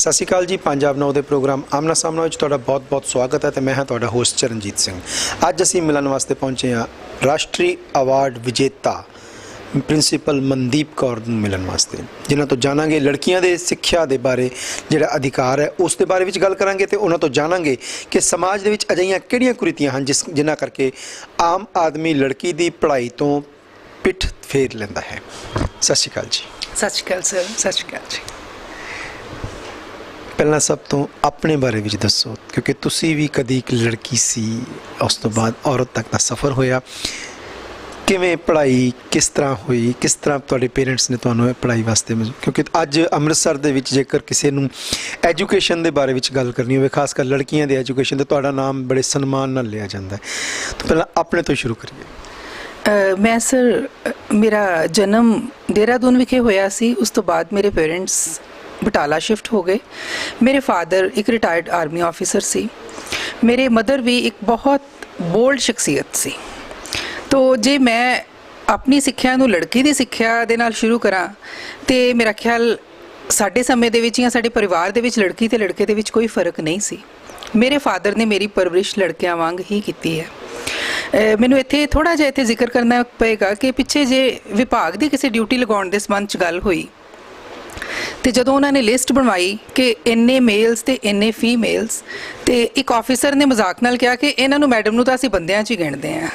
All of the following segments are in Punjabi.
ਸਤਿ ਸ਼੍ਰੀ ਅਕਾਲ ਜੀ, ਪੰਜਾਬ ਨੌ ਦੇ ਪ੍ਰੋਗਰਾਮ ਆਮਨਾ ਸਾਹਮਣਾ ਵਿੱਚ ਤੁਹਾਡਾ ਬਹੁਤ-ਬਹੁਤ ਸਵਾਗਤ ਹੈ ਤੇ ਮੈਂ ਹਾਂ ਤੁਹਾਡਾ ਹੋਸਟ ਚਰਨਜੀਤ ਸਿੰਘ। ਅੱਜ ਅਸੀਂ ਮਿਲਣ ਵਾਸਤੇ ਪਹੁੰਚੇ ਹਾਂ ਰਾਸ਼ਟਰੀ ਅਵਾਰਡ ਵਿਜੇਤਾ ਪ੍ਰਿੰਸੀਪਲ ਮਨਦੀਪ ਕੌਰ ਨੂੰ ਮਿਲਣ ਵਾਸਤੇ। ਜਿਨ੍ਹਾਂ ਤੋਂ ਜਾਣਾਂਗੇ ਲੜਕੀਆਂ ਦੇ ਸਿੱਖਿਆ ਦੇ ਬਾਰੇ, ਜਿਹੜਾ ਅਧਿਕਾਰ ਹੈ ਉਸ ਦੇ ਬਾਰੇ ਵਿੱਚ ਗੱਲ ਕਰਾਂਗੇ ਤੇ ਉਹਨਾਂ ਤੋਂ ਜਾਣਾਂਗੇ ਕਿ ਸਮਾਜ ਦੇ ਵਿੱਚ ਅਜਿਹੀਆਂ ਕਿਹੜੀਆਂ ਕੁਰੀਤੀਆਂ ਹਨ ਜਿਸ ਜਿਨ੍ਹਾਂ ਕਰਕੇ ਆਮ ਆਦਮੀ ਲੜਕੀ ਦੀ ਪੜ੍ਹਾਈ ਤੋਂ ਪਿੱਠ ਫੇਰ ਲੈਂਦਾ ਹੈ। ਸਤਿ ਸ਼੍ਰੀ ਅਕਾਲ ਜੀ। ਸਤਿ ਸ਼੍ਰੀ ਅਕਾਲ, ਸਰ। ਸਤਿ ਸ਼੍ਰੀ ਅਕਾਲ ਜੀ। ਪਹਿਲਾਂ ਸਭ ਤੋਂ ਆਪਣੇ ਬਾਰੇ ਵਿੱਚ ਦੱਸੋ, ਕਿਉਂਕਿ ਤੁਸੀਂ ਵੀ ਕਦੀ ਇੱਕ ਲੜਕੀ ਸੀ, ਉਸ ਤੋਂ ਬਾਅਦ ਔਰਤ ਤੱਕ ਦਾ ਸਫ਼ਰ ਹੋਇਆ। ਕਿਵੇਂ ਪੜ੍ਹਾਈ, ਕਿਸ ਤਰ੍ਹਾਂ ਹੋਈ, ਕਿਸ ਤਰ੍ਹਾਂ ਤੁਹਾਡੇ ਪੇਰੈਂਟਸ ਨੇ ਤੁਹਾਨੂੰ ਪੜ੍ਹਾਈ ਵਾਸਤੇ ਕਿਉਂਕਿ ਅੱਜ ਅੰਮ੍ਰਿਤਸਰ ਦੇ ਵਿੱਚ ਜੇਕਰ ਕਿਸੇ ਨੂੰ ਐਜੂਕੇਸ਼ਨ ਦੇ ਬਾਰੇ ਵਿੱਚ ਗੱਲ ਕਰਨੀ ਹੋਵੇ, ਖਾਸ ਕਰ ਲੜਕੀਆਂ ਦੇ ਐਜੂਕੇਸ਼ਨ ਤੇ ਤੁਹਾਡਾ ਨਾਮ ਬੜੇ ਸਨਮਾਨ ਨਾਲ ਲਿਆ ਜਾਂਦਾ ਹੈ। ਤਾਂ ਪਹਿਲਾਂ ਆਪਣੇ ਤੋਂ ਸ਼ੁਰੂ ਕਰੀਏ। ਮੈਂ ਸਰ ਮੇਰਾ ਜਨਮ ਦੇਹਰਾਦੂਨ ਵਿਖੇ ਹੋਇਆ ਸੀ, ਉਸ ਤੋਂ ਬਾਅਦ ਮੇਰੇ ਪੇਰੈਂਟਸ ਬਟਾਲਾ ਸ਼ਿਫਟ ਹੋ ਗਏ। ਮੇਰੇ ਫਾਦਰ ਇੱਕ ਰਿਟਾਇਰਡ ਆਰਮੀ ਆਫੀਸਰ ਸੀ। ਮੇਰੇ ਮਦਰ ਵੀ ਇੱਕ ਬਹੁਤ ਬੋਲਡ ਸ਼ਖਸੀਅਤ ਸੀ। ਤੋ ਜੇ ਮੈਂ ਆਪਣੀ ਸਿੱਖਿਆ ਨੂੰ ਲੜਕੀ ਦੀ ਸਿੱਖਿਆ ਦੇ ਨਾਲ ਸ਼ੁਰੂ ਕਰਾਂ, ਤੇ ਮੇਰਾ ਖਿਆਲ ਸਾਡੇ ਸਮੇਂ ਦੇ ਵਿੱਚ ਜਾਂ ਸਾਡੇ ਪਰਿਵਾਰ ਦੇ ਵਿੱਚ ਲੜਕੀ ਤੇ ਲੜਕੇ ਦੇ ਵਿੱਚ ਕੋਈ ਫ਼ਰਕ ਨਹੀਂ ਸੀ। ਮੇਰੇ ਫਾਦਰ ਨੇ ਮੇਰੀ ਪਰਵਰਿਸ਼ ਲੜਕਿਆਂ ਵਾਂਗ ਹੀ ਕੀਤੀ ਹੈ। ਮੈਨੂੰ ਇੱਥੇ ਥੋੜਾ ਜਿਹਾ ਇੱਥੇ ਜ਼ਿਕਰ ਕਰਨਾ ਪਏਗਾ ਕਿ ਪਿੱਛੇ ਜੇ ਵਿਭਾਗ ਦੀ ਕਿਸੇ ਡਿਊਟੀ ਲਗਾਉਣ ਦੇ ਸੰਬੰਧ ਚ ਗੱਲ ਹੋਈ ਤੇ ਜਦੋਂ ਉਹਨਾਂ ਨੇ ਲਿਸਟ ਬਣਵਾਈ ਕਿ ਇੰਨੇ ਮੇਲਸ ਤੇ ਇੰਨੇ ਫੀਮੇਲਸ ਤੇ ਇੱਕ ਆਫੀਸਰ ਨੇ ਮਜ਼ਾਕ ਨਾਲ ਕਿਹਾ ਕਿ ਇਹਨਾਂ ਨੂੰ ਮੈਡਮ ਨੂੰ ਤਾਂ ਅਸੀਂ ਬੰਦਿਆਂ 'ਚ ਹੀ ਗਿਣਦੇ ਆ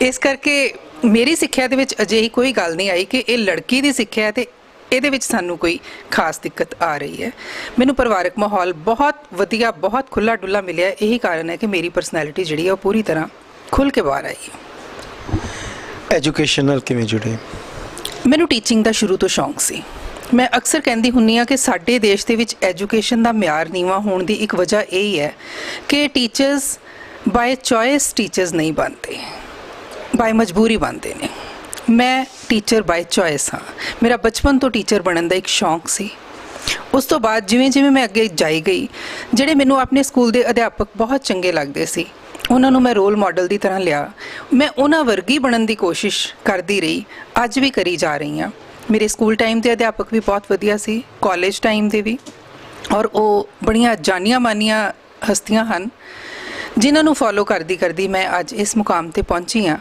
ਇਸ ਕਰਕੇ ਮੇਰੀ ਸਿੱਖਿਆ ਦੇ ਵਿੱਚ ਅਜਿਹੀ ਕੋਈ ਗੱਲ ਨਹੀਂ ਆਈ ਕਿ ਇਹ ਲੜਕੀ ਦੀ ਸਿੱਖਿਆ ਹੈ ਤੇ ਇਹਦੇ ਵਿੱਚ ਸਾਨੂੰ ਕੋਈ ਖਾਸ ਦਿੱਕਤ ਆ ਰਹੀ ਹੈ। ਮੈਨੂੰ ਪਰਿਵਾਰਕ ਮਾਹੌਲ ਬਹੁਤ ਵਧੀਆ ਬਹੁਤ ਖੁੱਲਾ ਡੁੱਲਾ ਮਿਲਿਆ। ਇਹੀ ਕਾਰਨ ਹੈ ਕਿ ਮੇਰੀ ਪਰਸਨੈਲਿਟੀ ਜਿਹੜੀ ਹੈ ਉਹ ਪੂਰੀ ਤਰ੍ਹਾਂ ਖੁੱਲ ਕੇ ਬਾਹਰ ਆਈ ਹੈ। ਐਜੂਕੇਸ਼ਨ ਨਾਲ ਕਿਵੇਂ ਜੁੜੇ? ਮੈਨੂੰ ਟੀਚਿੰਗ ਦਾ ਸ਼ੁਰੂ ਤੋਂ ਸ਼ੌਂਕ ਸੀ। ਮੈਂ ਅਕਸਰ ਕਹਿੰਦੀ ਹੁੰਨੀ ਆ ਕਿ ਸਾਡੇ ਦੇਸ਼ ਦੇ ਵਿੱਚ ਐਜੂਕੇਸ਼ਨ ਦਾ ਮਿਆਰ ਨੀਵਾ ਹੋਣ ਦੀ ਇੱਕ ਵਜ੍ਹਾ ਇਹ ਹੀ ਹੈ ਕਿ ਟੀਚਰਸ ਬਾਈ ਚੋਇਸ ਟੀਚਰਸ ਨਹੀਂ ਬਣਦੇ ਬਾਈ ਮਜਬੂਰੀ ਬਣਦੇ ਨੇ। ਮੈਂ ਟੀਚਰ ਬਾਈ ਚੋਇਸ ਹਾਂ। ਮੇਰਾ ਬਚਪਨ ਤੋਂ ਟੀਚਰ ਬਣਨ ਦਾ ਇੱਕ ਸ਼ੌਂਕ ਸੀ। ਉਸ ਤੋਂ ਬਾਅਦ ਜਿਵੇਂ ਜਿਵੇਂ ਮੈਂ ਅੱਗੇ ਜਾਈ ਗਈ, ਜਿਹੜੇ ਮੈਨੂੰ ਆਪਣੇ ਸਕੂਲ ਦੇ ਅਧਿਆਪਕ ਬਹੁਤ ਚੰਗੇ ਲੱਗਦੇ ਸੀ, ਉਹਨਾਂ ਨੂੰ ਮੈਂ ਰੋਲ ਮਾਡਲ ਦੀ ਤਰ੍ਹਾਂ ਲਿਆ। ਮੈਂ ਉਹਨਾਂ ਵਰਗੀ ਬਣਨ ਦੀ ਕੋਸ਼ਿਸ਼ ਕਰਦੀ ਰਹੀ, ਅੱਜ ਵੀ ਕਰੀ ਜਾ ਰਹੀ ਹਾਂ। ਮੇਰੇ ਸਕੂਲ ਟਾਈਮ ਦੇ ਅਧਿਆਪਕ ਵੀ ਬਹੁਤ ਵਧੀਆ ਸੀ ਕਾਲਜ ਟਾਈਮ ਦੇ ਵੀ। ਔਰ ਉਹ ਬੜੀਆਂ ਜਾਨੀਆਂ ਮਾਨੀਆਂ ਹਸਤੀਆਂ ਹਨ ਜਿਨ੍ਹਾਂ ਨੂੰ ਫੋਲੋ ਕਰਦੀ ਕਰਦੀ ਮੈਂ ਅੱਜ ਇਸ ਮੁਕਾਮ ਤੇ ਪਹੁੰਚੀ ਹਾਂ।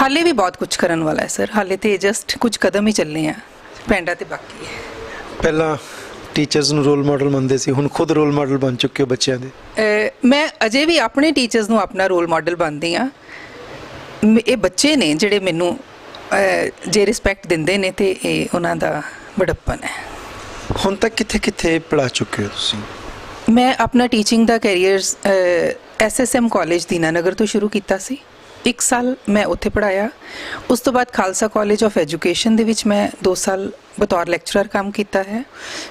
ਹਾਲੇ ਵੀ ਬਹੁਤ ਕੁਝ ਕਰਨ ਵਾਲਾ ਹੈ ਸਰ ਹਾਲੇ ਤੇ ਜਸਟ ਕੁਝ ਕਦਮ ਹੀ ਚੱਲਨੇ ਆ ਪੈਂਡਾ ਤੇ ਬਾਕੀ ਹੈ। ਪਹਿਲਾਂ ਟੀਚਰਸ ਨੂੰ ਰੋਲ ਮਾਡਲ ਮੰਨਦੇ ਸੀ ਹੁਣ ਖੁਦ ਰੋਲ ਮਾਡਲ ਬਣ ਚੁੱਕੇ ਹੋ ਬੱਚਿਆਂ ਦੇ। ਮੈਂ ਅਜੇ ਵੀ ਆਪਣੇ ਟੀਚਰਸ ਨੂੰ ਆਪਣਾ ਰੋਲ ਮਾਡਲ ਬਣਦੀ ਆ ਇਹ ਬੱਚੇ ਨੇ ਜਿਹੜੇ ਮੈਨੂੰ ਜੇ ਰਿਸਪੈਕਟ ਦਿੰਦੇ ਨੇ ਤੇ ਇਹ ਉਹਨਾਂ ਦਾ ਬੜਪਨ ਹੈ। ਹੁਣ ਤੱਕ ਕਿੱਥੇ ਕਿੱਥੇ ਪੜਾ ਚੁੱਕੇ ਹੋ ਤੁਸੀਂ? ਮੈਂ ਆਪਣਾ ਟੀਚਿੰਗ ਦਾ ਕੈਰੀਅਰ ਐਸਐਸਐਮ ਕਾਲਜ ਦੀਨਾਨਗਰ ਤੋਂ ਸ਼ੁਰੂ ਕੀਤਾ ਸੀ। ਇੱਕ ਸਾਲ ਮੈਂ ਉੱਥੇ ਪੜਾਇਆ ਉਸ ਤੋਂ ਬਾਅਦ ਖਾਲਸਾ ਕਾਲਜ ਆਫ ਐਜੂਕੇਸ਼ਨ ਦੇ ਵਿੱਚ ਮੈਂ 2 ਸਾਲ ਬਤੌਰ ਲੈਕਚਰਰ ਕੰਮ ਕੀਤਾ ਹੈ।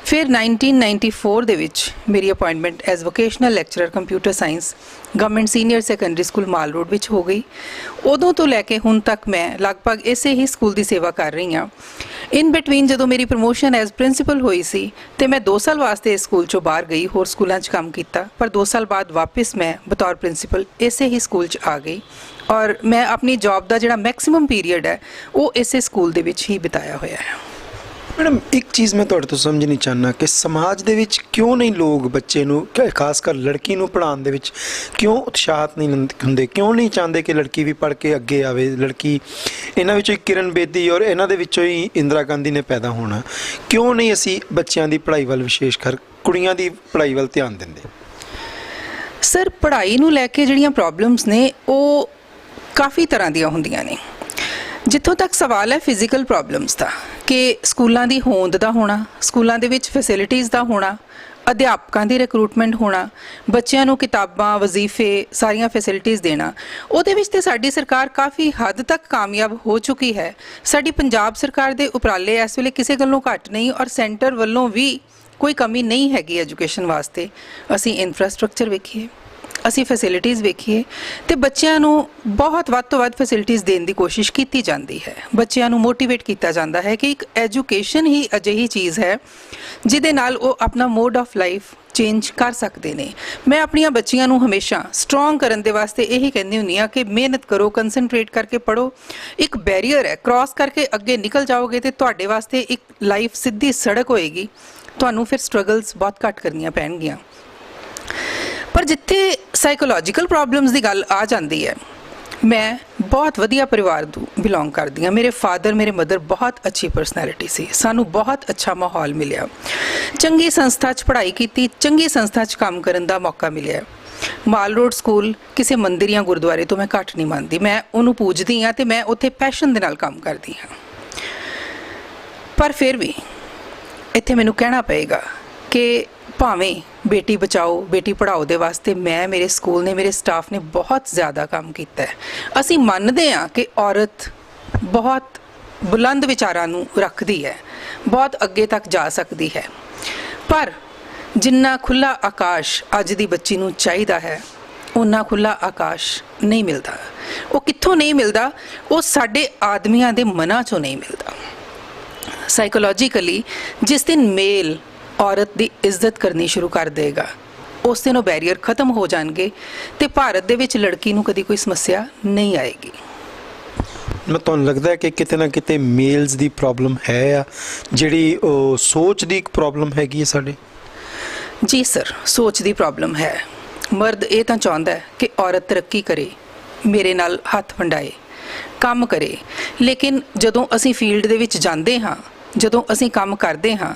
ਫਿਰ 1994 ਦੇ ਵਿੱਚ ਮੇਰੀ appointment as vocational lecturer computer science government senior secondary school Mall Road ਵਿੱਚ ਹੋ ਗਈ। ਉਦੋਂ ਤੋਂ ਲੈ ਕੇ ਹੁਣ ਤੱਕ ਮੈਂ ਲਗਭਗ ਇਸੇ ਹੀ ਸਕੂਲ ਦੀ ਸੇਵਾ ਕਰ ਰਹੀ ਹਾਂ। ਇਨ ਬਿਟਵੀਨ ਜਦੋਂ ਮੇਰੀ ਪ੍ਰੋਮੋਸ਼ਨ ਐਜ਼ ਪ੍ਰਿੰਸੀਪਲ ਹੋਈ ਸੀ ਤੇ ਮੈਂ 2 ਸਾਲ ਵਾਸਤੇ ਇਸ ਸਕੂਲ ਚੋਂ ਬਾਹਰ ਗਈ, ਹੋਰ ਸਕੂਲਾਂ 'ਚ ਕੰਮ ਕੀਤਾ। ਪਰ 2 ਸਾਲ ਬਾਅਦ ਵਾਪਸ ਮੈਂ ਬਤੌਰ ਪ੍ਰਿੰਸੀਪਲ ਇਸੇ ਹੀ ਸਕੂਲ 'ਚ ਆ ਗਈ। ਔਰ ਮੈਂ ਆਪਣੀ ਜੌਬ ਦਾ ਜਿਹੜਾ ਮੈਕਸਿਮਮ ਪੀਰੀਅਡ ਹੈ ਉਹ ਇਸੇ ਸਕੂਲ ਦੇ ਵਿੱਚ ਹੀ ਬਿਤਾਇਆ ਹੋਇਆ ਹੈ। ਮੈਡਮ ਇੱਕ ਚੀਜ਼ ਮੈਂ ਤੁਹਾਡੇ ਤੋਂ ਸਮਝਣੀ ਚਾਹਨਾ ਕਿ ਸਮਾਜ ਦੇ ਵਿੱਚ ਕਿਉਂ ਨਹੀਂ ਲੋਕ ਬੱਚੇ ਨੂੰ ਖਾਸ ਕਰ ਲੜਕੀ ਨੂੰ ਪੜ੍ਹਾਉਣ ਦੇ ਵਿੱਚ ਕਿਉਂ ਉਤਸ਼ਾਹਤ ਨਹੀਂ ਹੁੰਦ- ਹੁੰਦੇ? ਕਿਉਂ ਨਹੀਂ ਚਾਹੁੰਦੇ ਕਿ ਲੜਕੀ ਵੀ ਪੜ੍ਹ ਕੇ ਅੱਗੇ ਆਵੇ? ਲੜਕੀ ਇਹਨਾਂ ਵਿੱਚੋਂ ਇੱਕ ਕਿਰਨ ਬੇਦੀ ਔਰ ਇਹਨਾਂ ਦੇ ਵਿੱਚੋਂ ਹੀ ਇੰਦਰਾ ਗਾਂਧੀ ਨੇ ਪੈਦਾ ਹੋਣਾ। ਕਿਉਂ ਨਹੀਂ ਅਸੀਂ ਬੱਚਿਆਂ ਦੀ ਪੜ੍ਹਾਈ ਵੱਲ ਵਿਸ਼ੇਸ਼ ਕਰ ਕੁੜੀਆਂ ਦੀ ਪੜ੍ਹਾਈ ਵੱਲ ਧਿਆਨ ਦਿੰਦੇ? ਸਰ ਪੜ੍ਹਾਈ ਨੂੰ ਲੈ ਕੇ ਜਿਹੜੀਆਂ ਪ੍ਰੋਬਲਮਸ ਨੇ ਉਹ ਕਾਫੀ ਤਰ੍ਹਾਂ ਦੀਆਂ ਹੁੰਦੀਆਂ ਨੇ। ਜਿੱਥੋਂ ਤੱਕ ਸਵਾਲ ਹੈ ਫਿਜ਼ੀਕਲ ਪ੍ਰੋਬਲਮਸ ਦਾ, ਕਿ ਸਕੂਲਾਂ ਦੀ ਹੋਂਦ ਦਾ ਹੋਣਾ, ਸਕੂਲਾਂ ਦੇ ਵਿੱਚ ਫੈਸਿਲਿਟੀਆਂ ਦਾ ਹੋਣਾ, ਅਧਿਆਪਕਾਂ ਦੀ ਰਿਕਰੂਟਮੈਂਟ ਹੋਣਾ, ਬੱਚਿਆਂ ਨੂੰ ਕਿਤਾਬਾਂ, ਵਜ਼ੀਫੇ, ਸਾਰੀਆਂ ਫੈਸਿਲਿਟੀਆਂ ਦੇਣਾ, ਉਹਦੇ ਵਿੱਚ ਤੇ ਸਾਡੀ ਸਰਕਾਰ ਕਾਫੀ ਹੱਦ ਤੱਕ ਕਾਮਯਾਬ ਹੋ ਚੁੱਕੀ ਹੈ। ਸਾਡੀ ਪੰਜਾਬ ਸਰਕਾਰ ਦੇ ਉਪਰਾਲੇ ਇਸ ਵੇਲੇ ਕਿਸੇ ਗੱਲੋਂ ਘੱਟ ਨਹੀਂ ਔਰ ਸੈਂਟਰ ਵੱਲੋਂ ਵੀ ਕੋਈ ਕਮੀ ਨਹੀਂ ਹੈਗੀ ਐਜੂਕੇਸ਼ਨ ਵਾਸਤੇ। ਅਸੀਂ ਇਨਫਰਾਸਟ੍ਰਕਚਰ ਵੇਖੀਏ। ਅਸੀਂ ਫੈਸਿਲਿਟੀਆਂ ਵੇਖੀਏ ਤੇ ਬੱਚਿਆਂ ਨੂੰ ਬਹੁਤ ਵੱਧ ਤੋਂ ਵੱਧ ਫੈਸਿਲਿਟੀਆਂ ਦੇਣ ਦੀ ਕੋਸ਼ਿਸ਼ ਕੀਤੀ ਜਾਂਦੀ ਹੈ। ਬੱਚਿਆਂ ਨੂੰ ਮੋਟੀਵੇਟ ਕੀਤਾ ਜਾਂਦਾ ਹੈ ਕਿ ਇੱਕ ਐਜੂਕੇਸ਼ਨ ਹੀ ਅਜਿਹੀ ਚੀਜ਼ ਹੈ ਜਿਹਦੇ ਨਾਲ ਉਹ ਆਪਣਾ ਮੋਡ ਆਫ ਲਾਈਫ ਚੇਂਜ ਕਰ ਸਕਦੇ ਨੇ। ਮੈਂ ਆਪਣੀਆਂ ਬੱਚੀਆਂ ਨੂੰ ਹਮੇਸ਼ਾ ਸਟਰੋਂਗ ਕਰਨ ਦੇ ਵਾਸਤੇ ਇਹੀ ਕਹਿੰਦੀ ਹੁੰਦੀ ਆ ਕਿ ਮਿਹਨਤ ਕਰੋ ਕਨਸੈਂਟਰੇਟ ਕਰਕੇ ਪੜੋ ਇੱਕ ਬੈਰੀਅਰ ਹੈ ਕ੍ਰਾਸ ਕਰਕੇ ਅੱਗੇ ਨਿਕਲ ਜਾਓਗੇ ਤੇ ਤੁਹਾਡੇ ਵਾਸਤੇ ਇੱਕ ਲਾਈਫ ਸਿੱਧੀ ਸੜਕ ਹੋਏਗੀ। ਤੁਹਾਨੂੰ ਫਿਰ ਸਟਰਗਲਸ ਬਹੁਤ ਘੱਟ ਕਰਨੀਆਂ ਪੈਣਗੀਆਂ। ਪਰ ਜਿੱਥੇ ਸਾਈਕੋਲੋਜੀਕਲ ਪ੍ਰੋਬਲਮਸ ਦੀ ਗੱਲ ਆ ਜਾਂਦੀ ਹੈ, ਮੈਂ ਬਹੁਤ ਵਧੀਆ ਪਰਿਵਾਰ ਤੋਂ ਬਿਲੋਂਗ ਕਰਦੀ ਹਾਂ। ਮੇਰੇ ਫਾਦਰ ਮੇਰੇ ਮਦਰ ਬਹੁਤ ਅੱਛੀ ਪਰਸਨੈਲਿਟੀ ਸੀ। ਸਾਨੂੰ ਬਹੁਤ ਅੱਛਾ ਮਾਹੌਲ ਮਿਲਿਆ। ਚੰਗੀ ਸੰਸਥਾ 'ਚ ਪੜ੍ਹਾਈ ਕੀਤੀ, ਚੰਗੀ ਸੰਸਥਾ 'ਚ ਕੰਮ ਕਰਨ ਦਾ ਮੌਕਾ ਮਿਲਿਆ। ਮਾਲ ਰੋਡ ਸਕੂਲ ਕਿਸੇ ਮੰਦਿਰ ਜਾਂ ਗੁਰਦੁਆਰੇ ਤੋਂ ਮੈਂ ਘੱਟ ਨਹੀਂ ਮੰਨਦੀ। ਮੈਂ ਉਹਨੂੰ ਪੂਜਦੀ ਹਾਂ ਤੇ ਮੈਂ ਉੱਥੇ ਪੈਸ਼ਨ ਦੇ ਨਾਲ ਕੰਮ ਕਰਦੀ ਹਾਂ। ਪਰ ਫਿਰ ਵੀ ਇੱਥੇ ਮੈਨੂੰ ਕਹਿਣਾ ਪਏਗਾ ਕਿ ਭਾਵੇਂ ਬੇਟੀ ਬਚਾਓ, ਬੇਟੀ ਪੜਾਓ ਦੇ ਵਾਸਤੇ ਮੈਂ, ਮੇਰੇ ਸਕੂਲ ਨੇ, ਮੇਰੇ ਸਟਾਫ ਨੇ ਬਹੁਤ ਜ਼ਿਆਦਾ ਕੰਮ ਕੀਤਾ ਹੈ। ਅਸੀਂ ਮੰਨਦੇ ਹਾਂ ਕਿ ਔਰਤ ਬਹੁਤ ਬੁਲੰਦ ਵਿਚਾਰਾਂ ਨੂੰ ਰੱਖਦੀ ਹੈ, ਬਹੁਤ ਅੱਗੇ ਤੱਕ ਜਾ ਸਕਦੀ ਹੈ। ਪਰ ਜਿੰਨਾ ਖੁੱਲਾ ਆਕਾਸ਼ ਅੱਜ ਦੀ ਬੱਚੀ ਨੂੰ ਚਾਹੀਦਾ ਹੈ ਉਨਾ ਖੁੱਲਾ ਆਕਾਸ਼ ਨਹੀਂ ਮਿਲਦਾ। ਉਹ ਕਿੱਥੋਂ ਨਹੀਂ ਮਿਲਦਾ? ਉਹ ਸਾਡੇ ਆਦਮੀਆਂ ਦੇ ਮਨਾਂ ਚੋਂ ਨਹੀਂ ਮਿਲਦਾ। ਸਾਈਕੋਲੋਜੀਕਲੀ ਜਿਸ ਦਿਨ ਮੇਲ ਔਰਤ ਦੀ ਇੱਜ਼ਤ ਕਰਨੀ ਸ਼ੁਰੂ ਕਰ ਦੇਗਾ। ਉਸ ਦਿਨ ਉਹ ਬੈਰੀਅਰ ਖਤਮ ਹੋ ਜਾਣਗੇ ਤੇ ਭਾਰਤ ਦੇ ਵਿੱਚ ਲੜਕੀ ਨੂੰ ਕਦੀ ਕੋਈ ਸਮੱਸਿਆ ਨਹੀਂ ਆਏਗੀ। ਮੈਂ ਤੁਹਾਨੂੰ ਲੱਗਦਾ ਹੈ ਕਿ ਕਿਤੇ ਨਾ ਕਿਤੇ ਮੇਲਸ ਦੀ ਪ੍ਰੋਬਲਮ ਹੈ ਆ। ਜਿਹੜੀ ਉਹ ਸੋਚ ਦੀ ਇੱਕ ਪ੍ਰੋਬਲਮ ਹੈਗੀ ਹੈ ਸਾਡੇ। ਜੀ ਸਰ ਸੋਚ ਦੀ ਪ੍ਰੋਬਲਮ ਹੈ। ਮਰਦ ਇਹ ਤਾਂ ਚਾਹੁੰਦਾ ਹੈ ਕਿ ਔਰਤ ਤਰੱਕੀ ਕਰੇ ਮੇਰੇ ਨਾਲ ਹੱਥ ਵੰਡਾਏ ਕੰਮ ਕਰੇ। ਲੇਕਿਨ ਜਦੋਂ ਅਸੀਂ ਫੀਲਡ ਦੇ ਵਿੱਚ ਜਾਂਦੇ ਹਾਂ ਜਦੋਂ ਅਸੀਂ ਕੰਮ ਕਰਦੇ ਹਾਂ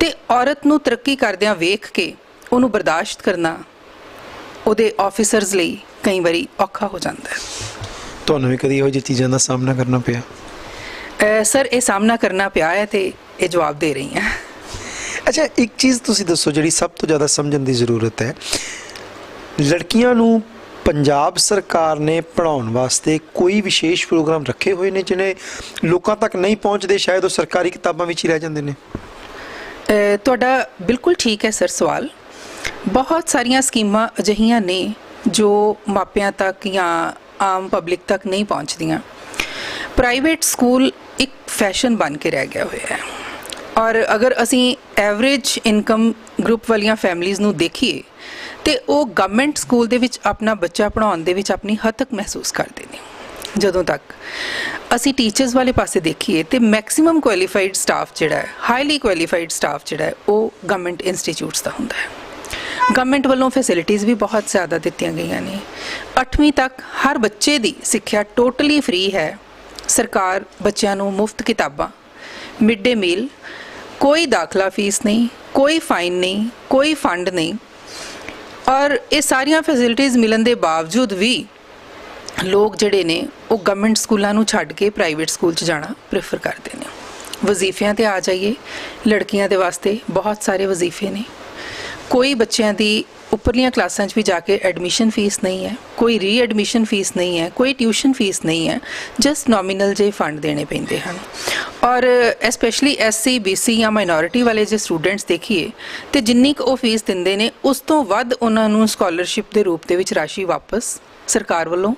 ਤੇ ਔਰਤ ਨੂੰ ਤਰੱਕੀ ਕਰਦਿਆਂ ਵੇਖ ਕੇ ਉਹਨੂੰ ਬਰਦਾਸ਼ਤ ਕਰਨਾ ਉਹਦੇ ਆਫੀਸਰਸ ਲਈ ਕਈ ਵਾਰੀ ਔਖਾ ਹੋ ਜਾਂਦਾ ਹੈ। ਤੁਹਾਨੂੰ ਵੀ ਕਦੀ ਇਹੋ ਜਿਹੀ ਚੀਜ਼ਾਂ ਦਾ ਸਾਹਮਣਾ ਕਰਨਾ ਪਿਆ? ਸਰ ਇਹ ਸਾਹਮਣਾ ਕਰਨਾ ਪਿਆ ਹੈ ਤੇ ਇਹ ਜਵਾਬ ਦੇ ਰਹੀ ਹਾਂ। ਅੱਛਾ ਇੱਕ ਚੀਜ਼ ਤੁਸੀਂ ਦੱਸੋ ਜਿਹੜੀ ਸਭ ਤੋਂ ਜ਼ਿਆਦਾ ਸਮਝਣ ਦੀ ਜ਼ਰੂਰਤ ਹੈ। ਲੜਕੀਆਂ ਨੂੰ ਪੰਜਾਬ ਸਰਕਾਰ ਨੇ ਪੜਾਉਣ ਵਾਸਤੇ ਕੋਈ ਵਿਸ਼ੇਸ਼ ਪ੍ਰੋਗਰਾਮ ਰੱਖੇ ਹੋਏ ਨੇ ਜਿਹਨੇ ਲੋਕਾਂ ਤੱਕ ਨਹੀਂ ਪਹੁੰਚਦੇ? ਸ਼ਾਇਦ ਉਹ ਸਰਕਾਰੀ ਕਿਤਾਬਾਂ ਵਿੱਚ ਹੀ ਰਹਿ ਜਾਂਦੇ ਨੇ। ਤੁਹਾਡਾ ਬਿਲਕੁਲ ਠੀਕ ਹੈ ਸਰ ਸਵਾਲ। ਬਹੁਤ ਸਾਰੀਆਂ ਸਕੀਮਾਂ ਅਜਿਹੀਆਂ ਨੇ ਜੋ ਮਾਪਿਆਂ ਤੱਕ ਜਾਂ ਆਮ ਪਬਲਿਕ ਤੱਕ ਨਹੀਂ ਪਹੁੰਚਦੀਆਂ। ਪ੍ਰਾਈਵੇਟ ਸਕੂਲ ਇੱਕ ਫੈਸ਼ਨ ਬਣ ਕੇ ਰਹਿ ਗਿਆ ਹੋਇਆ ਹੈ। ਔਰ ਅਗਰ ਅਸੀਂ ਐਵਰੇਜ ਇਨਕਮ ਗਰੁੱਪ ਵਾਲੀਆਂ ਫੈਮਲੀਆਂ ਨੂੰ ਦੇਖੀਏ ਤੇ ਉਹ ਗਵਰਨਮੈਂਟ ਸਕੂਲ ਦੇ ਵਿੱਚ ਆਪਣਾ ਬੱਚਾ ਪੜਾਉਣ ਦੇ ਵਿੱਚ ਆਪਣੀ ਹੱਤਕ ਮਹਿਸੂਸ ਕਰਦੇ ਨੇ। ਜਦੋਂ ਤੱਕ ਅਸੀਂ ਟੀਚਰਸ ਵਾਲੇ ਪਾਸੇ ਦੇਖੀਏ ਤੇ ਮੈਕਸਿਮਮ ਕੁਆਲੀਫਾਈਡ ਸਟਾਫ ਜਿਹੜਾ ਹੈ ਹਾਈਲੀ ਕੁਆਲੀਫਾਈਡ ਸਟਾਫ ਜਿਹੜਾ ਹੈ, ਉਹ ਗਵਰਨਮੈਂਟ ਇੰਸਟੀਚਿਊਟਸ ਦਾ ਹੁੰਦਾ ਹੈ। ਗਵਰਨਮੈਂਟ ਵੱਲੋਂ ਫੈਸਿਲਿਟੀਆਂ ਵੀ ਬਹੁਤ ਜ਼ਿਆਦਾ ਦਿੱਤੀਆਂ ਗਈਆਂ ਨੇ। 8ਵੀਂ ਤੱਕ ਹਰ ਬੱਚੇ ਦੀ ਸਿੱਖਿਆ ਟੋਟਲੀ ਫ੍ਰੀ ਹੈ। ਸਰਕਾਰ ਬੱਚਿਆਂ ਨੂੰ ਮੁਫਤ ਕਿਤਾਬਾਂ ਮਿਡ ਡੇ ਮੀਲ ਕੋਈ ਦਾਖਲਾ ਫੀਸ ਨਹੀਂ, ਕੋਈ ਫਾਈਨ ਨਹੀਂ, ਕੋਈ ਫੰਡ ਨਹੀਂ ਔਰ ਇਹ ਸਾਰੀਆਂ ਫੈਸਿਲਿਟੀਆਂ ਮਿਲਣ ਦੇ ਬਾਵਜੂਦ ਵੀ ਲੋਕ ਜਿਹੜੇ ਨੇ, ਉਹ ਗਵਰਨਮੈਂਟ ਸਕੂਲਾਂ ਨੂੰ ਛੱਡ ਕੇ ਪ੍ਰਾਈਵੇਟ ਸਕੂਲ 'ਚ ਜਾਣਾ ਪ੍ਰੇਫਰ ਕਰਦੇ ਨੇ। ਵਜ਼ੀਫਿਆਂ ਤੇ ਆ ਜਾਈਏ। ਲੜਕੀਆਂ ਦੇ ਵਾਸਤੇ ਬਹੁਤ ਸਾਰੇ ਵਜ਼ੀਫੇ ਨੇ। ਕੋਈ ਬੱਚਿਆਂ ਦੀ ਉੱਪਰਲੀਆਂ ਕਲਾਸਾਂ 'ਚ ਵੀ ਜਾ ਕੇ ਐਡਮਿਸ਼ਨ ਫੀਸ ਨਹੀਂ ਹੈ, ਕੋਈ ਰੀਐਡਮਿਸ਼ਨ ਫੀਸ ਨਹੀਂ ਹੈ, ਕੋਈ ਟਿਊਸ਼ਨ ਫੀਸ ਨਹੀਂ ਹੈ ਜਸਟ ਨੋਮੀਨਲ ਜੇ ਫੰਡ ਦੇਣੇ ਪੈਂਦੇ ਹਨ। ਔਰ ਐਸਪੈਸ਼ਲੀ ਐਸਸੀ ਬੀਸੀ ਜਾਂ ਮਾਈਨੋਰਿਟੀ ਵਾਲੇ ਜੇ ਸਟੂਡੈਂਟਸ ਦੇਖੀਏ, ਤੇ ਜਿੰਨੀ ਕੁ ਉਹ ਫੀਸ ਦਿੰਦੇ ਨੇ, ਉਸ ਤੋਂ ਵੱਧ ਉਹਨਾਂ ਨੂੰ ਸਕਾਲਰਸ਼ਿਪ ਦੇ ਰੂਪ ਦੇ ਵਿੱਚ ਰਾਸ਼ੀ ਵਾਪਸ ਸਰਕਾਰ ਵੱਲੋਂ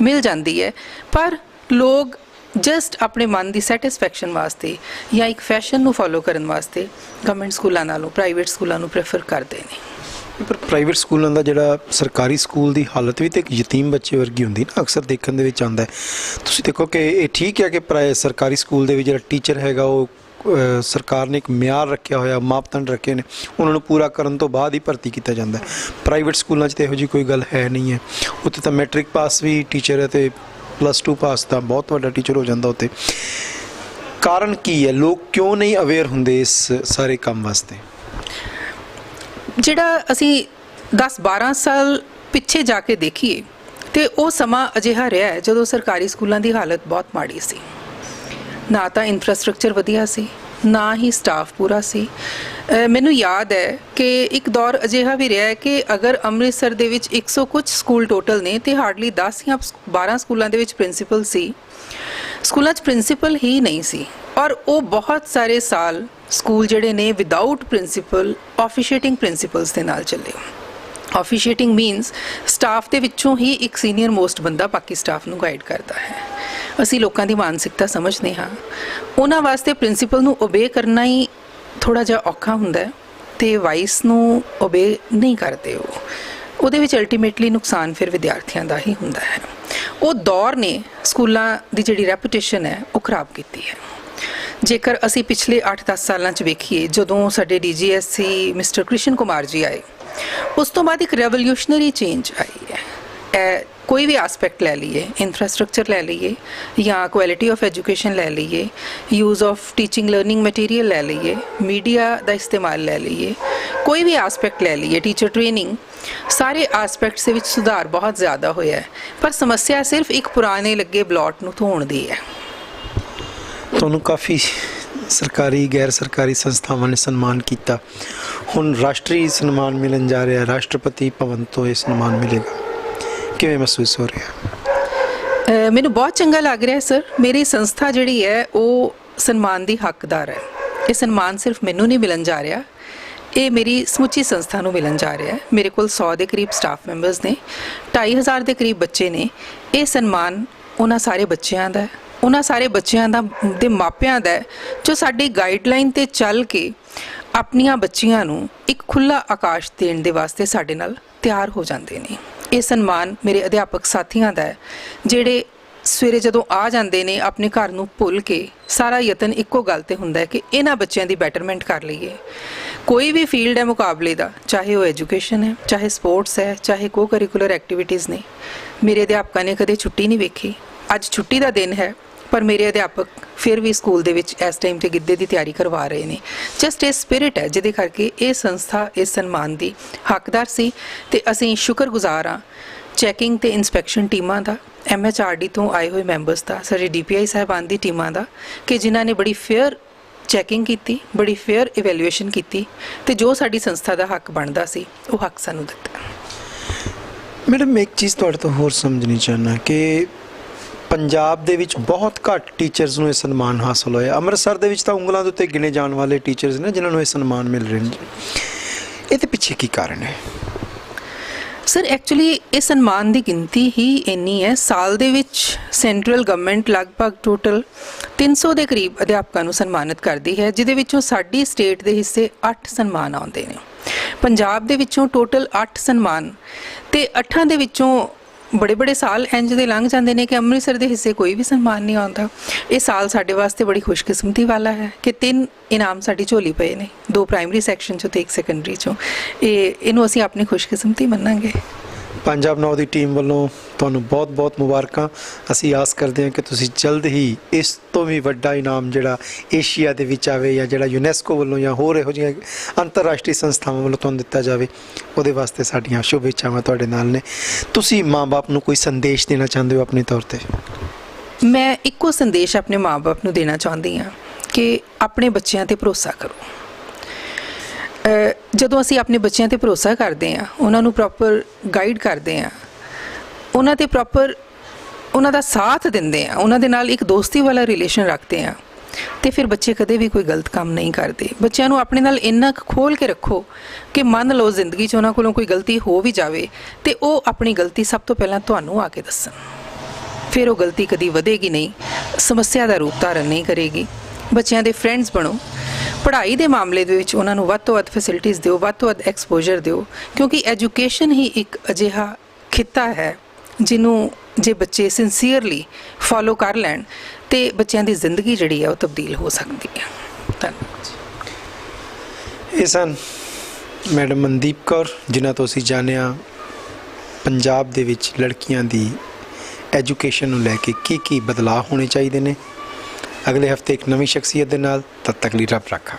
ਮਿਲ ਜਾਂਦੀ ਹੈ। ਪਰ ਲੋਕ ਜਸਟ ਆਪਣੇ ਮਨ ਦੀ ਸੈਟੀਸਫੈਕਸ਼ਨ ਵਾਸਤੇ ਜਾਂ ਇੱਕ ਫੈਸ਼ਨ ਨੂੰ ਫੋਲੋ ਕਰਨ ਵਾਸਤੇ ਗਵਰਨਮੈਂਟ ਸਕੂਲਾਂ ਨਾਲੋਂ ਪ੍ਰਾਈਵੇਟ ਸਕੂਲਾਂ ਨੂੰ ਪ੍ਰੇਫਰ ਕਰਦੇ ਨੇ। ਪਰ ਪ੍ਰਾਈਵੇਟ ਸਕੂਲਾਂ ਦਾ ਜਿਹੜਾ ਸਰਕਾਰੀ ਸਕੂਲ ਦੀ ਹਾਲਤ ਵੀ ਤੇ ਇੱਕ ਯਤੀਮ ਬੱਚੇ ਵਰਗੀ ਹੁੰਦੀ ਨਾ, ਅਕਸਰ ਦੇਖਣ ਦੇ ਵਿੱਚ ਆਉਂਦਾ ਤੁਸੀਂ ਦੇਖੋ ਕਿ ਇਹ ਠੀਕ ਹੈ ਕਿ ਪ੍ਰਾਈ ਸਰਕਾਰੀ ਸਕੂਲ ਦੇ ਵਿੱਚ ਜਿਹੜਾ ਟੀਚਰ ਹੈਗਾ, ਉਹ ਸਰਕਾਰ ਨੇ ਇੱਕ ਮਿਆਰ ਰੱਖਿਆ ਹੋਇਆ, ਮਾਪਦੰਡ ਰੱਖੇ ਨੇ, ਉਹਨਾਂ ਨੂੰ ਪੂਰਾ ਕਰਨ ਤੋਂ ਬਾਅਦ ਹੀ ਭਰਤੀ ਕੀਤਾ ਜਾਂਦਾ ਹੈ। ਪ੍ਰਾਈਵੇਟ ਸਕੂਲਾਂ 'ਚ ਤੇ ਇਹੋ ਜਿਹੀ ਕੋਈ ਗੱਲ ਹੈ ਨਹੀਂ ਹੈ। ਉੱਥੇ ਤਾਂ ਮੈਟ੍ਰਿਕ ਪਾਸ ਵੀ ਟੀਚਰ ਹੈ ਤੇ ਪਲੱਸ 2 ਪਾਸ ਤਾਂ ਬਹੁਤ ਵੱਡਾ ਟੀਚਰ ਹੋ ਜਾਂਦਾ ਉੱਥੇ। ਕਾਰਨ ਕੀ ਹੈ? ਲੋਕ ਕਿਉਂ ਨਹੀਂ ਅਵੇਅਰ ਹੁੰਦੇ ਇਸ ਸਾਰੇ ਕੰਮ ਵਾਸਤੇ? ਜਿਹੜਾ ਅਸੀਂ 10-12 ਸਾਲ ਪਿੱਛੇ ਜਾ ਕੇ ਦੇਖੀਏ, ਤੇ ਉਹ ਸਮਾਂ ਅਜਿਹਾ ਰਿਹਾ ਹੈ ਜਦੋਂ ਸਰਕਾਰੀ ਸਕੂਲਾਂ ਦੀ ਹਾਲਤ ਬਹੁਤ ਮਾੜੀ ਸੀ। ਨਾ ਤਾਂ ਇਨਫਰਾਸਟ੍ਰਕਚਰ ਵਧੀਆ ਸੀ ਨਾ ਹੀ ਸਟਾਫ ਪੂਰਾ ਸੀ। ਮੈਨੂੰ ਯਾਦ ਹੈ ਕਿ ਇੱਕ ਦੌਰ ਅਜਿਹਾ ਵੀ ਰਿਹਾ ਹੈ ਕਿ ਅਗਰ ਅੰਮ੍ਰਿਤਸਰ ਦੇ ਵਿੱਚ 100 ਕੁਝ ਸਕੂਲ ਟੋਟਲ ਨੇ, ਤੇ ਹਾਰਡਲੀ 10 ਜਾਂ 12 ਸਕੂਲਾਂ ਦੇ ਵਿੱਚ ਪ੍ਰਿੰਸੀਪਲ ਸੀ। ਸਕੂਲਾਂ 'ਚ ਪ੍ਰਿੰਸੀਪਲ ਹੀ ਨਹੀਂ ਸੀ। ਔਰ ਉਹ ਬਹੁਤ ਸਾਰੇ ਸਾਲ ਸਕੂਲ ਜਿਹੜੇ ਨੇ ਵਿਦਆਊਟ ਪ੍ਰਿੰਸੀਪਲ ਆਫੀਸ਼ੀਏਟਿੰਗ ਪ੍ਰਿੰਸੀਪਲਸ ਦੇ ਨਾਲ ਚੱਲੇ। ਆਫੀਸ਼ੀਏਟਿੰਗ ਮੀਨਸ ਸਟਾਫ ਦੇ ਵਿੱਚੋਂ ਹੀ ਇੱਕ ਸੀਨੀਅਰ ਮੋਸਟ ਬੰਦਾ ਬਾਕੀ ਸਟਾਫ ਨੂੰ ਗਾਈਡ ਕਰਦਾ ਹੈ। ਅਸੀਂ ਲੋਕਾਂ ਦੀ ਮਾਨਸਿਕਤਾ ਸਮਝਦੇ ਹਾਂ। ਉਹਨਾਂ ਵਾਸਤੇ ਪ੍ਰਿੰਸੀਪਲ ਨੂੰ ਓਬੇ ਕਰਨਾ ਹੀ ਥੋੜਾ ਜਿਹਾ ਔਖਾ ਹੁੰਦਾ ਹੈ ਤੇ ਵਾਈਸ ਨੂੰ ਓਬੇ ਨਹੀਂ ਕਰਦੇ ਉਹ। ਉਹਦੇ ਵਿੱਚ ਅਲਟੀਮੇਟਲੀ ਨੁਕਸਾਨ ਫਿਰ ਵਿਦਿਆਰਥੀਆਂ ਦਾ ਹੀ ਹੁੰਦਾ ਹੈ। ਉਹ ਦੌਰ ਨੇ ਸਕੂਲਾਂ ਦੀ ਜਿਹੜੀ ਰੈਪੂਟੇਸ਼ਨ ਹੈ, ਉਹ ਖਰਾਬ ਕੀਤੀ ਹੈ। ਜੇਕਰ ਅਸੀਂ ਪਿਛਲੇ 8-10 ਸਾਲਾਂ 'ਚ ਵੇਖੀਏ, ਜਦੋਂ ਸਾਡੇ ਡੀਜੀਐਸਸੀ ਮਿਸਟਰ ਕ੍ਰਿਸ਼ਨ ਕੁਮਾਰ ਜੀ ਆਏ, ਉਸ ਤੋਂ ਬਾਅਦ ਇੱਕ ਰੈਵੋਲੂਸ਼ਨਰੀ ਚੇਂਜ ਆਈ ਹੈ। ਕੋਈ ਵੀ ਐਸਪੈਕਟ ਲੈ ਲਈਏ ਇਨਫਰਾਸਟ੍ਰਕਚਰ ਲੈ ਲਈਏ ਜਾਂ ਕੁਆਲਿਟੀ ਆਫ ਐਜੂਕੇਸ਼ਨ ਲੈ ਲਈਏ use of teaching learning material ਲੈ ਲਈਏ ਮੀਡੀਆ ਦਾ ਇਸਤੇਮਾਲ ਲੈ ਲਈਏ, ਕੋਈ ਵੀ ਐਸਪੈਕਟ ਲੈ ਲਈਏ ਟੀਚਰ ਟ੍ਰੇਨਿੰਗ ਸਾਰੇ ਐਸਪੈਕਟਸ ਦੇ ਵਿੱਚ ਸੁਧਾਰ ਬਹੁਤ ਜ਼ਿਆਦਾ ਹੋਇਆ ਹੈ। ਪਰ ਸਮੱਸਿਆ ਸਿਰਫ ਇੱਕ ਪੁਰਾਣੇ ਲੱਗੇ ਬਲੌਟ ਨੂੰ ਧੋਣ ਦੀ ਹੈ। ਤੁਹਾਨੂੰ ਕਾਫੀ ਸਰਕਾਰੀ, ਗੈਰ ਸਰਕਾਰੀ ਸੰਸਥਾਵਾਂ ਨੇ ਸਨਮਾਨ ਕੀਤਾ। ਹੁਣ ਰਾਸ਼ਟਰੀ ਸਨਮਾਨ ਮਿਲਣ ਜਾ ਰਿਹਾ ਰਾਸ਼ਟਰਪਤੀ ਭਵਨ ਤੋਂ ਇਹ ਸਨਮਾਨ ਮਿਲੇਗਾ। ਕਿਵੇਂ ਮਹਿਸੂਸ ਹੋ ਰਿਹਾ? ਅ, ਮੈਨੂੰ ਬਹੁਤ ਚੰਗਾ ਲੱਗ ਰਿਹਾ ਹੈ ਸਰ। ਮੇਰੀ ਸੰਸਥਾ ਜਿਹੜੀ ਹੈ ਉਹ ਸਨਮਾਨ ਦੀ ਹੱਕਦਾਰ ਹੈ। ਇਹ ਸਨਮਾਨ ਸਿਰਫ ਮੈਨੂੰ ਨਹੀਂ ਮਿਲਣ ਜਾ ਰਿਹਾ। ਇਹ ਮੇਰੀ ਸਮੁੱਚੀ ਸੰਸਥਾ ਨੂੰ ਮਿਲਣ ਜਾ ਰਿਹਾ ਹੈ। ਮੇਰੇ ਕੋਲ 100 ਦੇ ਕਰੀਬ ਸਟਾਫ ਮੈਂਬਰਸ ਨੇ 2500 ਦੇ ਕਰੀਬ ਬੱਚੇ ਨੇ। ਇਹ ਸਨਮਾਨ ਉਹਨਾਂ ਸਾਰੇ ਬੱਚਿਆਂ ਦਾ ਉਹਨਾਂ ਸਾਰੇ ਬੱਚਿਆਂ ਦਾ ਦੇ ਮਾਪਿਆਂ ਦਾ ਜੋ ਸਾਡੀ ਗਾਈਡਲਾਈਨ ਤੇ ਚੱਲ ਕੇ ਆਪਣੀਆਂ ਬੱਚੀਆਂ ਨੂੰ ਇੱਕ ਖੁੱਲਾ ਆਕਾਸ਼ ਦੇਣ ਦੇ ਵਾਸਤੇ ਸਾਡੇ ਨਾਲ ਤਿਆਰ ਹੋ ਜਾਂਦੇ ਨੇ। ਇਹ ਸਨਮਾਨ ਮੇਰੇ ਅਧਿਆਪਕ ਸਾਥੀਆਂ ਦਾ ਹੈ, ਜਿਹੜੇ ਸਵੇਰੇ ਜਦੋਂ ਆ ਜਾਂਦੇ ਨੇ ਆਪਣੇ ਘਰ ਨੂੰ ਭੁੱਲ ਕੇ, ਸਾਰਾ ਯਤਨ ਇੱਕੋ ਗੱਲ ਤੇ ਹੁੰਦਾ ਹੈ ਕਿ ਇਹਨਾਂ ਬੱਚਿਆਂ ਦੀ ਬੈਟਰਮੈਂਟ ਕਰ ਲਈਏ। ਕੋਈ ਵੀ ਫੀਲਡ ਹੈ ਮੁਕਾਬਲੇ ਦਾ, ਚਾਹੇ ਉਹ ਐਜੂਕੇਸ਼ਨ ਹੈ, ਚਾਹੇ ਸਪੋਰਟਸ ਹੈ, ਚਾਹੇ ਕੋ ਕਰਿਕੂਲਰ ਐਕਟੀਵਿਟੀਜ਼ ਨੇ। ਮੇਰੇ ਅਧਿਆਪਕਾਂ ਨੇ ਕਦੇ ਛੁੱਟੀ ਨਹੀਂ ਵੇਖੀ। ਅੱਜ ਛੁੱਟੀ ਦਾ ਦਿਨ ਹੈ ਪਰ ਮੇਰੇ ਅਧਿਆਪਕ ਫਿਰ ਵੀ ਸਕੂਲ ਦੇ ਵਿੱਚ ਇਸ ਟਾਈਮ ਤੇ ਗਿੱਧੇ ਦੀ ਤਿਆਰੀ ਕਰਵਾ ਰਹੇ ਨੇ। ਜਸਟ ਇਹ ਸਪਿਰਿਟ ਹੈ, ਜਿਹਦੇ ਕਰਕੇ ਇਹ ਸੰਸਥਾ ਇਸ ਸਨਮਾਨ ਦੀ ਹੱਕਦਾਰ ਸੀ ਤੇ ਅਸੀਂ ਸ਼ੁਕਰਗੁਜ਼ਾਰ ਹਾਂ। ਚੈਕਿੰਗ ਤੇ ਇਨਸਪੈਕਸ਼ਨ ਟੀਮਾਂ ਦਾ ਐਮਐਚਆਰਡੀ ਤੋਂ ਆਏ ਹੋਏ ਮੈਂਬਰਸ ਦਾ, ਸਾਡੇ ਡੀਪੀਆਈ ਸਾਹਿਬਾਨ ਦੀ ਟੀਮਾਂ ਦਾ, ਕਿ ਜਿਨ੍ਹਾਂ ਨੇ ਬੜੀ ਫੇਅਰ ਚੈਕਿੰਗ ਕੀਤੀ, ਬੜੀ ਫੇਅਰ ਇਵੈਲੂਏਸ਼ਨ ਕੀਤੀ ਤੇ ਜੋ ਸਾਡੀ ਸੰਸਥਾ ਦਾ ਹੱਕ ਬਣਦਾ ਸੀ, ਉਹ ਹੱਕ ਸਾਨੂੰ ਦਿੱਤਾ। ਮੈਡਮ, ਮੈਂ ਇੱਕ ਚੀਜ਼ ਤੁਹਾਡੇ ਤੋਂ ਹੋਰ ਸਮਝਣੀ ਚਾਹੁੰਦਾ ਕਿ ਪੰਜਾਬ ਦੇ ਵਿੱਚ ਬਹੁਤ ਘੱਟ ਟੀਚਰਸ ਨੂੰ ਇਹ ਸਨਮਾਨ ਹਾਸਲ ਹੋਇਆ। ਅੰਮ੍ਰਿਤਸਰ ਦੇ ਵਿੱਚ ਤਾਂ ਉਂਗਲਾਂ ਦੇ ਉੱਤੇ ਗਿਣੇ ਜਾਣ ਵਾਲੇ ਟੀਚਰਸ ਨੇ ਜਿਨ੍ਹਾਂ ਨੂੰ ਇਹ ਸਨਮਾਨ ਮਿਲ ਰਹੇ ਨੇ। ਇਹਦੇ ਪਿੱਛੇ ਕੀ ਕਾਰਨ ਹੈ? ਸਰ ਐਕਚੁਅਲੀ ਇਹ ਸਨਮਾਨ ਦੀ ਗਿਣਤੀ ਹੀ ਇੰਨੀ ਹੈ। ਸਾਲ ਦੇ ਵਿੱਚ ਸੈਂਟਰਲ ਗਵਰਨਮੈਂਟ ਲਗਭਗ ਟੋਟਲ 300 ਦੇ ਕਰੀਬ ਅਧਿਆਪਕਾਂ ਨੂੰ ਸਨਮਾਨਿਤ ਕਰਦੀ ਹੈ ਜਿਦੇ ਵਿੱਚੋਂ ਸਾਡੀ ਸਟੇਟ ਦੇ ਹਿੱਸੇ 8 ਸਨਮਾਨ ਆਉਂਦੇ ਨੇ। ਪੰਜਾਬ ਦੇ ਵਿੱਚੋਂ ਟੋਟਲ 8 ਸਨਮਾਨ ਤੇ 8 ਦੇ ਵਿੱਚੋਂ ਬੜੇ ਬੜੇ ਸਾਲ ਇੰਜ ਦੇ ਲੰਘ ਜਾਂਦੇ ਨੇ ਕਿ ਅੰਮ੍ਰਿਤਸਰ ਦੇ ਹਿੱਸੇ ਕੋਈ ਵੀ ਸਨਮਾਨ ਨਹੀਂ ਆਉਂਦਾ। ਇਹ ਸਾਲ ਸਾਡੇ ਵਾਸਤੇ ਬੜੀ ਖੁਸ਼ਕਿਸਮਤੀ ਵਾਲਾ ਹੈ ਕਿ ਤਿੰਨ ਇਨਾਮ ਸਾਡੀ ਝੋਲੀ ਪਏ ਨੇ। ਦੋ ਪ੍ਰਾਇਮਰੀ ਸੈਕਸ਼ਨ ਚੋਂ ਤੇ ਇੱਕ ਸੈਕੰਡਰੀ ਚੋਂ। ਇਹ, ਇਹਨੂੰ ਅਸੀਂ ਆਪਣੀ ਖੁਸ਼ਕਿਸਮਤੀ ਮੰਨਾਂਗੇ। ਪੰਜਾਬ ਨੌ ਦੀ ਟੀਮ ਵੱਲੋਂ ਤੁਹਾਨੂੰ ਬਹੁਤ-ਬਹੁਤ ਮੁਬਾਰਕਾਂ। ਅਸੀਂ ਆਸ ਕਰਦੇ ਹਾਂ ਕਿ ਤੁਸੀਂ ਜਲਦ ਹੀ ਇਸ ਤੋਂ ਵੀ ਵੱਡਾ ਇਨਾਮ ਜਿਹੜਾ ਏਸ਼ੀਆ ਦੇ ਵਿੱਚ ਆਵੇ ਜਾਂ ਜਿਹੜਾ ਯੂਨੈਸਕੋ ਵੱਲੋਂ ਜਾਂ ਹੋਰ ਇਹੋ ਜਿਹੀਆਂ ਅੰਤਰਰਾਸ਼ਟਰੀ ਸੰਸਥਾਵਾਂ ਵੱਲੋਂ ਤੁਹਾਨੂੰ ਦਿੱਤਾ ਜਾਵੇ, ਉਹਦੇ ਵਾਸਤੇ ਸਾਡੀਆਂ ਸ਼ੁਭ ਇੱਛਾਵਾਂ ਤੁਹਾਡੇ ਨਾਲ ਨੇ। ਤੁਸੀਂ ਮਾਂ-ਬਾਪ ਨੂੰ ਕੋਈ ਸੰਦੇਸ਼ ਦੇਣਾ ਚਾਹੁੰਦੇ ਹੋ ਆਪਣੇ ਤੌਰ ਤੇ? ਮੈਂ ਇੱਕੋ ਸੰਦੇਸ਼ ਆਪਣੇ ਮਾਂ ਬਾਪ ਨੂੰ ਦੇਣਾ ਚਾਹੁੰਦੀ ਹਾਂ ਕਿ ਆਪਣੇ ਬੱਚਿਆਂ ਤੇ ਭਰੋਸਾ ਕਰੋ। ਜਦੋਂ ਅਸੀਂ ਆਪਣੇ ਬੱਚਿਆਂ ਤੇ ਭਰੋਸਾ ਕਰਦੇ ਹਾਂ, ਉਹਨਾਂ ਨੂੰ ਪ੍ਰੋਪਰ ਗਾਈਡ ਕਰਦੇ ਹਾਂ, ਉਹਨਾਂ ਤੇ ਪ੍ਰੋਪਰ ਉਹਨਾਂ ਦਾ ਸਾਥ ਦਿੰਦੇ ਆ ਉਹਨਾਂ ਦੇ ਨਾਲ ਇੱਕ ਦੋਸਤੀ ਵਾਲਾ ਰਿਲੇਸ਼ਨ ਰੱਖਦੇ ਆ ਤੇ ਫਿਰ ਬੱਚੇ ਕਦੇ ਵੀ ਕੋਈ ਗਲਤ ਕੰਮ ਨਹੀਂ ਕਰਦੇ। ਬੱਚਿਆਂ ਨੂੰ ਆਪਣੇ ਨਾਲ ਇੰਨਾ ਕੁ ਖੋਲ ਕੇ ਰੱਖੋ ਕਿ ਮੰਨ ਲਓ ਜ਼ਿੰਦਗੀ 'ਚ ਉਹਨਾਂ ਕੋਲੋਂ ਕੋਈ ਗਲਤੀ ਹੋ ਵੀ ਜਾਵੇ, ਤੇ ਉਹ ਆਪਣੀ ਗਲਤੀ ਸਭ ਤੋਂ ਪਹਿਲਾਂ ਤੁਹਾਨੂੰ ਆ ਕੇ ਦੱਸਣ। ਫਿਰ ਉਹ ਗਲਤੀ ਕਦੀ ਵਧੇਗੀ ਨਹੀਂ, ਸਮੱਸਿਆ ਦਾ ਰੂਪ ਧਾਰਨ ਨਹੀਂ ਕਰੇਗੀ। ਬੱਚਿਆਂ ਦੇ ਫਰੈਂਡਸ ਬਣੋ। ਪੜ੍ਹਾਈ ਦੇ ਮਾਮਲੇ ਦੇ ਵਿੱਚ ਉਹਨਾਂ ਨੂੰ ਵੱਧ ਤੋਂ ਵੱਧ ਫੈਸਿਲਿਟੀਆਂ ਦਿਓ, ਵੱਧ ਤੋਂ ਵੱਧ ਐਕਸਪੋਜ਼ਰ ਦਿਓ, ਕਿਉਂਕਿ ਐਜੂਕੇਸ਼ਨ ਹੀ ਇੱਕ ਅਜਿਹਾ ਖਿੱਤਾ ਹੈ ਜਿਹਨੂੰ ਜੇ ਬੱਚੇ ਸਿੰਸੀਅਰਲੀ ਫੋਲੋ ਕਰ ਲੈਣ, ਤੇ ਬੱਚਿਆਂ ਦੀ ਜ਼ਿੰਦਗੀ ਜਿਹੜੀ ਹੈ ਉਹ ਤਬਦੀਲ ਹੋ ਸਕਦੀ ਹੈ। ਧੰਨਵਾਦ ਇਹ ਸਨ ਮੈਡਮ ਮਨਦੀਪ ਕੌਰ, ਜਿਨ੍ਹਾਂ ਤੋਂ ਅਸੀਂ ਜਾਣਿਆ ਪੰਜਾਬ ਦੇ ਵਿੱਚ ਲੜਕੀਆਂ ਦੀ ਐਜੂਕੇਸ਼ਨ ਨੂੰ ਲੈ ਕੇ ਕੀ ਕੀ ਬਦਲਾਅ ਹੋਣੇ ਚਾਹੀਦੇ ਨੇ। ਅਗਲੇ ਹਫ਼ਤੇ ਇੱਕ ਨਵੀਂ ਸ਼ਖਸੀਅਤ ਦੇ ਨਾਲ ਤਦ ਤੱਕ ਲਈ ਰੱਬ ਰੱਖਾ।